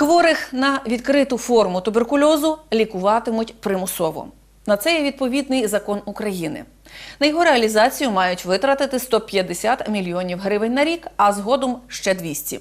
Хворих на відкриту форму туберкульозу лікуватимуть примусово. На це є відповідний закон України. На його реалізацію мають витратити 150 мільйонів гривень на рік, а згодом ще 200.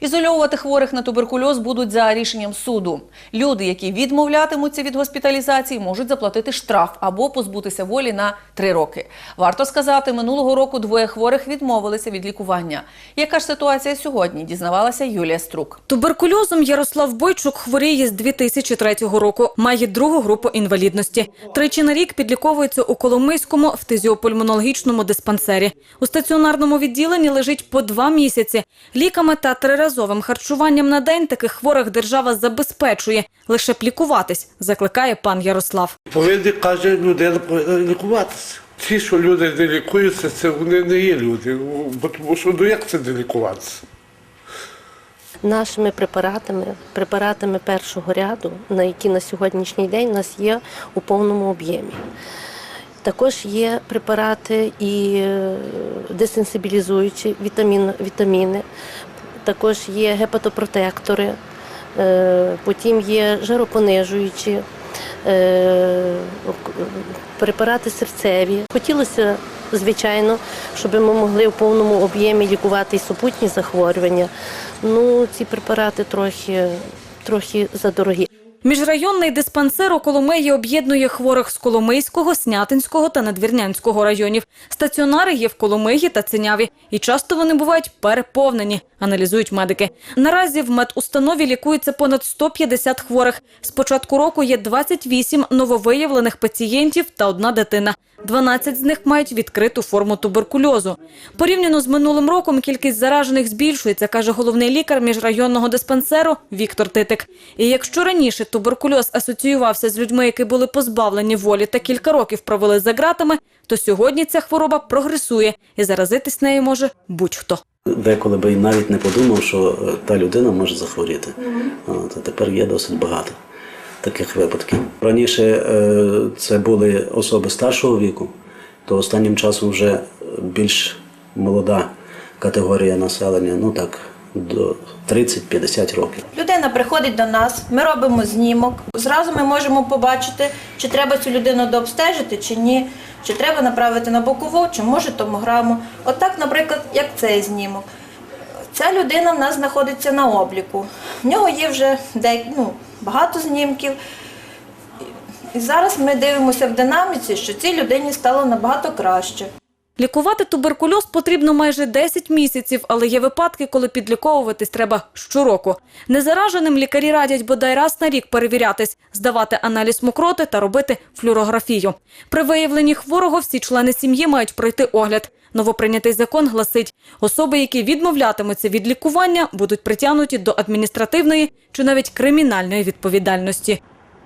Ізольовувати хворих на туберкульоз будуть за рішенням суду. Люди, які відмовлятимуться від госпіталізації, можуть заплатити штраф або позбутися волі на три роки. Варто сказати, минулого року двоє хворих відмовилися від лікування. Яка ж ситуація сьогодні? Дізнавалася Юлія Струк. Туберкульозом Ярослав Бойчук хворіє з 2003 року. Має другу групу інвалідності. Тричі на рік підліковується у Коломийському фтизіопульмонологічному диспансері. У стаціонарному відділенні лежить по два місяці. Ліками та триразовим харчуванням на день таких хворих держава забезпечує. Лише б лікуватись, закликає пан Ярослав. Повинні каже людина повинна лікуватися. Ті, що люди не лікуються, це вони не є люди. Бо тому що ну як це не лікуватися? Нашими препаратами, препаратами першого ряду, на які на сьогоднішній день у нас є у повному об'ємі. Також є препарати і е, десенсибілізуючі вітамін, вітаміни, також є гепатопротектори, е, потім є жаропонижуючі, е, препарати серцеві. Хотілося, звичайно, щоб ми могли в повному об'ємі лікувати і супутні захворювання. Ну, ці препарати трохи, трохи задорогі. Міжрайонний диспансер у Коломиї об'єднує хворих з Коломийського, Снятинського та Надвірнянського районів. Стаціонари є в Коломиї та Циняві. І часто вони бувають переповнені, аналізують медики. Наразі в медустанові лікується понад 150 хворих. З початку року є 28 нововиявлених пацієнтів та одна дитина. 12 з них мають відкриту форму туберкульозу. Порівняно з минулим роком кількість заражених збільшується, каже головний лікар міжрайонного диспансеру Віктор Титик. І якщо раніше туберкульоз асоціювався з людьми, які були позбавлені волі та кілька років провели за ґратами, то сьогодні ця хвороба прогресує і заразитись нею може будь-хто. Деколи би навіть не подумав, що е, та людина може захворіти. От, тепер є досить багато таких випадків. Раніше е, це були особи старшого віку, то останнім часом вже більш молода категорія населення, ну так, до 30-50 років. Людина приходить до нас, ми робимо знімок. Зразу ми можемо побачити, чи треба цю людину дообстежити, чи ні, чи треба направити на бокову, чи може томограму. Отак, наприклад, як цей знімок. Ця людина в нас знаходиться на обліку. В нього є вже де, ну, багато знімків. І зараз ми дивимося в динаміці, що цій людині стало набагато краще. Лікувати туберкульоз потрібно майже 10 місяців, але є випадки, коли підліковуватись треба щороку. Незараженим лікарі радять бодай раз на рік перевірятись, здавати аналіз мокроти та робити флюорографію. При виявленні хворого всі члени сім'ї мають пройти огляд. Новоприйнятий закон гласить, особи, які відмовлятимуться від лікування, будуть притягнуті до адміністративної чи навіть кримінальної відповідальності.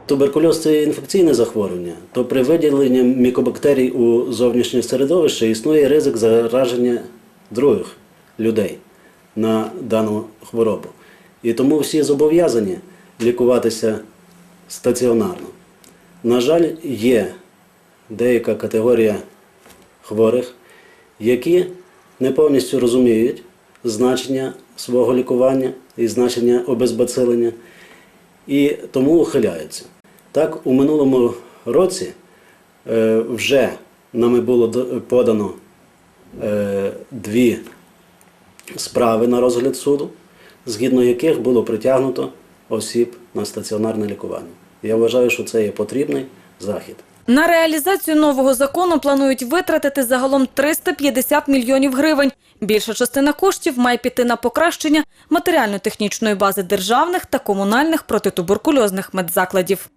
Туберкульоз це інфекційне захворювання, то при виділенні мікобактерій у зовнішнє середовище існує ризик зараження других людей на дану хворобу. І тому всі зобов'язані лікуватися стаціонарно. На жаль, є деяка категорія хворих, які не повністю розуміють значення свого лікування і значення обезбацилення і тому ухиляються. Так, у минулому році е, вже нами було подано е, дві справи на розгляд суду, згідно яких було притягнуто осіб на стаціонарне лікування. Я вважаю, що це є потрібний захід. На реалізацію нового закону планують витратити загалом 350 мільйонів гривень. Більша частина коштів має піти на покращення матеріально-технічної бази державних та комунальних протитуберкульозних медзакладів.